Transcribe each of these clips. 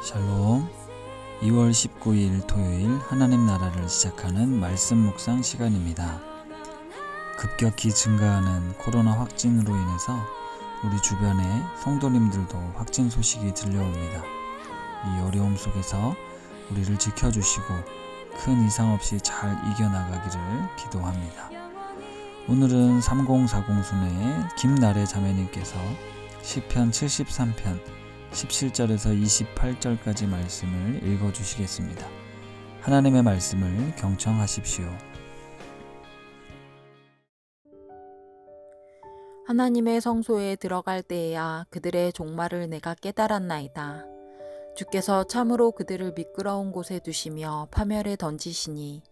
샬롬 2월 19일 토요일 하나님 나라를 시작하는 말씀 묵상 시간입니다. 급격히 증가하는 코로나 확진으로 인해서 우리 주변에 성도님들도 확진 소식이 들려옵니다. 이 어려움 속에서 우리를 지켜주시고 큰 이상 없이 잘 이겨나가기를 기도합니다. 오늘은 3040순의 김나래 자매님께서 시편 73편 17절에서 28절까지 말씀을 읽어 주시겠습니다. 하나님의 말씀을 경청하십시오. 하나님의 성소에 들어갈 때에야 그들의 종말을 내가 깨달았나이다. 주께서 참으로 그들을 미끄러운 곳에 두시며 파멸에 던지시니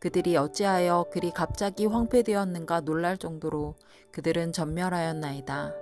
그들이 어찌하여 그리 갑자기 황폐되었는가 놀랄 정도로 그들은 전멸하였나이다.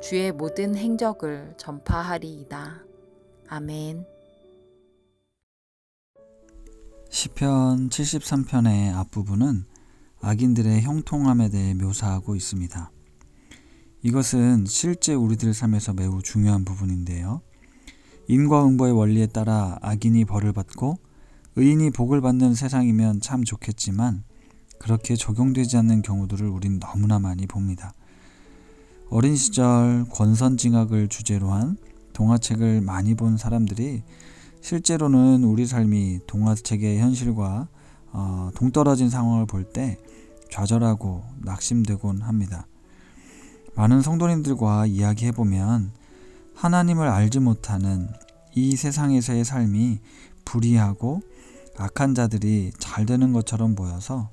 주의 모든 행적을 전파하리이다. 아멘. 시편 73편의 앞부분은 악인들의 형통함에 대해 묘사하고 있습니다. 이것은 실제 우리들 삶에서 매우 중요한 부분인데요. 인과응보의 원리에 따라 악인이 벌을 받고 의인이 복을 받는 세상이면 참 좋겠지만 그렇게 적용되지 않는 경우들을 우린 너무나 많이 봅니다. 어린 시절 권선징악을 주제로 한 동화책을 많이 본 사람들이 실제로는 우리 삶이 동화책의 현실과 어, 동떨어진 상황을 볼 때 좌절하고 낙심되곤 합니다. 많은 성도님들과 이야기해보면 하나님을 알지 못하는 이 세상에서의 삶이 불의하고 악한 자들이 잘 되는 것처럼 보여서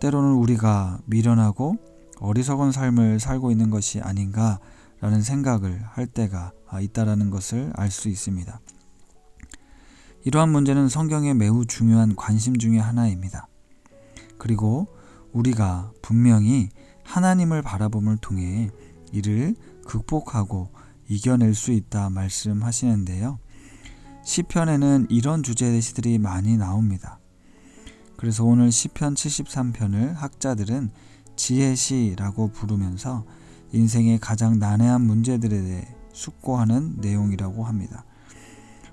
때로는 우리가 미련하고 어리석은 삶을 살고 있는 것이 아닌가라는 생각을 할 때가 있다라는 것을 알 수 있습니다. 이러한 문제는 성경의 매우 중요한 관심 중의 하나입니다. 그리고 우리가 분명히 하나님을 바라봄을 통해 이를 극복하고 이겨낼 수 있다 말씀하시는데요. 시편에는 이런 주제의 시들이 많이 나옵니다. 그래서 오늘 시편 73편을 학자들은 지혜시라고 부르면서 인생의 가장 난해한 문제들에 대해 숙고하는 내용이라고 합니다.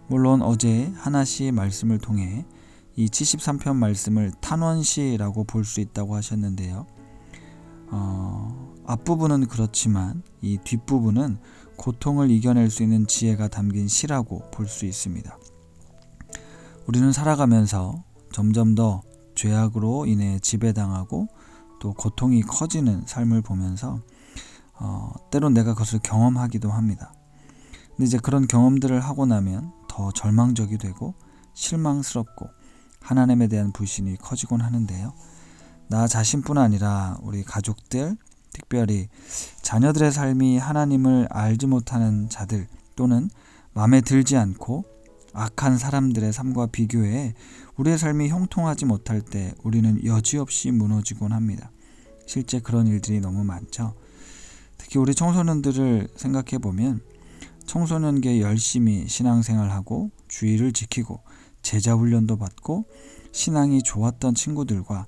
물론 어제 하나씨 말씀을 통해 이 73편 말씀을 탄원시라고 볼 수 있다고 하셨는데요. 어, 앞부분은 그렇지만 이 뒷부분은 고통을 이겨낼 수 있는 지혜가 담긴 시라고 볼 수 있습니다. 우리는 살아가면서 점점 더 죄악으로 인해 지배당하고 또 고통이 커지는 삶을 보면서 어, 때론 내가 그것을 경험하기도 합니다. 근데 이제 그런 경험들을 하고 나면 더 절망적이 되고 실망스럽고 하나님에 대한 불신이 커지곤 하는데요. 나 자신뿐 아니라 우리 가족들, 특별히 자녀들의 삶이 하나님을 알지 못하는 자들 또는 마음에 들지 않고 악한 사람들의 삶과 비교해 우리의 삶이 형통하지 못할 때 우리는 여지없이 무너지곤 합니다. 실제 그런 일들이 너무 많죠. 특히 우리 청소년들을 생각해 보면 청소년기에 열심히 신앙생활하고 주의를 지키고 제자 훈련도 받고 신앙이 좋았던 친구들과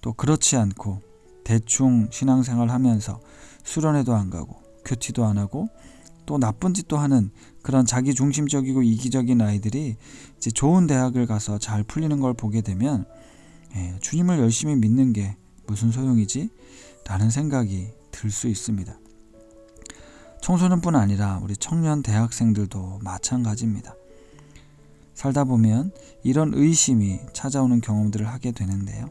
또 그렇지 않고 대충 신앙생활 하면서 수련회도 안 가고 큐티도 안 하고 또 나쁜 짓도 하는 그런 자기 중심적이고 이기적인 아이들이 이제 좋은 대학을 가서 잘 풀리는 걸 보게 되면 예, 주님을 열심히 믿는 게 무슨 소용이지? 라는 생각이 들 수 있습니다. 청소년뿐 아니라 우리 청년 대학생들도 마찬가지입니다. 살다 보면 이런 의심이 찾아오는 경험들을 하게 되는데요.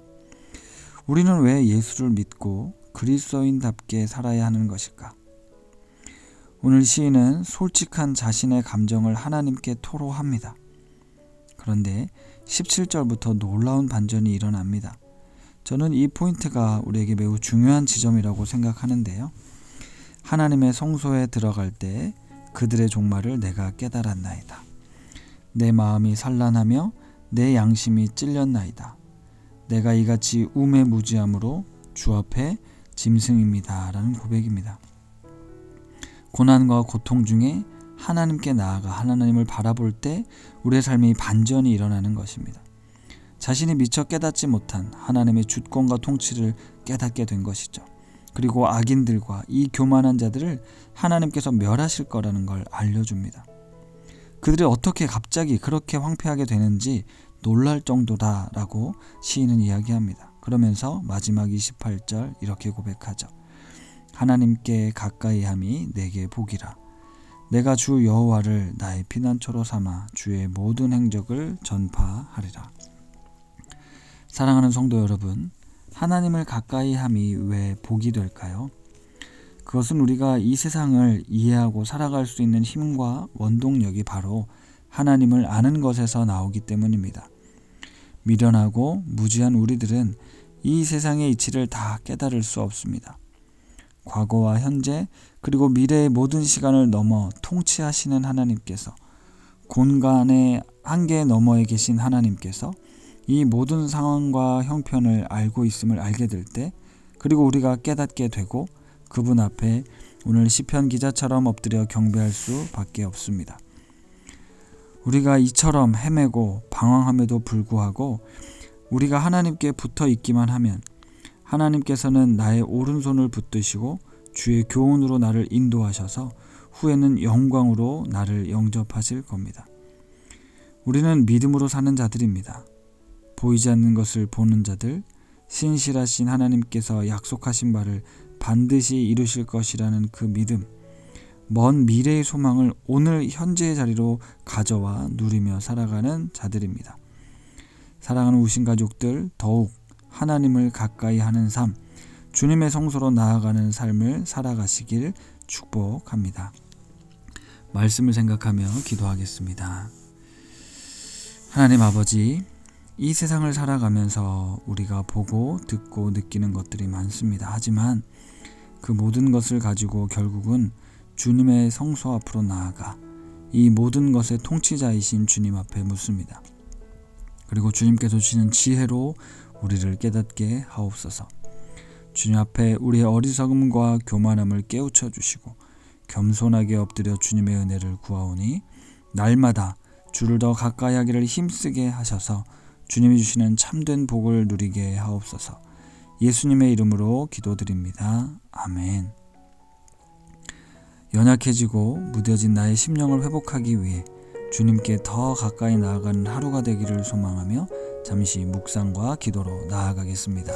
우리는 왜 예수를 믿고 그리스도인답게 살아야 하는 것일까? 오늘 시인은 솔직한 자신의 감정을 하나님께 토로합니다. 그런데 17절부터 놀라운 반전이 일어납니다. 저는 이 포인트가 우리에게 매우 중요한 지점이라고 생각하는데요. 하나님의 성소에 들어갈 때 그들의 종말을 내가 깨달았나이다. 내 마음이 산란하며 내 양심이 찔렸나이다. 내가 이같이 우매무지함으로 주 앞에 짐승입니다. 라는 고백입니다. 고난과 고통 중에 하나님께 나아가 하나님을 바라볼 때 우리의 삶이 반전이 일어나는 것입니다. 자신이 미처 깨닫지 못한 하나님의 주권과 통치를 깨닫게 된 것이죠. 그리고 악인들과 이 교만한 자들을 하나님께서 멸하실 거라는 걸 알려줍니다. 그들이 어떻게 갑자기 그렇게 황폐하게 되는지 놀랄 정도다라고 시인은 이야기합니다. 그러면서 마지막 28절 이렇게 고백하죠. 하나님께 가까이함이 내게 복이라. 내가 주 여호와를 나의 피난처로 삼아 주의 모든 행적을 전파하리라. 사랑하는 성도 여러분, 하나님을 가까이 함이 왜 복이 될까요? 그것은 우리가 이 세상을 이해하고 살아갈 수 있는 힘과 원동력이 바로 하나님을 아는 것에서 나오기 때문입니다. 미련하고 무지한 우리들은 이 세상의 이치를 다 깨달을 수 없습니다. 과거와 현재 그리고 미래의 모든 시간을 넘어 통치하시는 하나님께서 공간의 한계 너머에 계신 하나님께서 이 모든 상황과 형편을 알고 있음을 알게 될 때 그리고 우리가 깨닫게 되고 그분 앞에 오늘 시편 기자처럼 엎드려 경배할 수밖에 없습니다. 우리가 이처럼 헤매고 방황함에도 불구하고 우리가 하나님께 붙어 있기만 하면 하나님께서는 나의 오른손을 붙드시고 주의 교훈으로 나를 인도하셔서 후에는 영광으로 나를 영접하실 겁니다. 우리는 믿음으로 사는 자들입니다. 보이지 않는 것을 보는 자들, 신실하신 하나님께서 약속하신 바를 반드시 이루실 것이라는 그 믿음, 먼 미래의 소망을 오늘 현재의 자리로 가져와 누리며 살아가는 자들입니다. 사랑하는 우신 가족들, 더욱 하나님을 가까이 하는 삶, 주님의 성소로 나아가는 삶을 살아가시길 축복합니다. 말씀을 생각하며 기도하겠습니다. 하나님 아버지, 이 세상을 살아가면서 우리가 보고 듣고 느끼는 것들이 많습니다. 하지만 그 모든 것을 가지고 결국은 주님의 성소 앞으로 나아가 이 모든 것의 통치자이신 주님 앞에 묻습니다. 그리고 주님께서 주시는 지혜로 우리를 깨닫게 하옵소서. 주님 앞에 우리의 어리석음과 교만함을 깨우쳐 주시고 겸손하게 엎드려 주님의 은혜를 구하오니 날마다 주를 더 가까이 하기를 힘쓰게 하셔서 주님이 주시는 참된 복을 누리게 하옵소서. 예수님의 이름으로 기도드립니다. 아멘. 연약해지고 무뎌진 나의 심령을 회복하기 위해 주님께 더 가까이 나아가는 하루가 되기를 소망하며 잠시 묵상과 기도로 나아가겠습니다.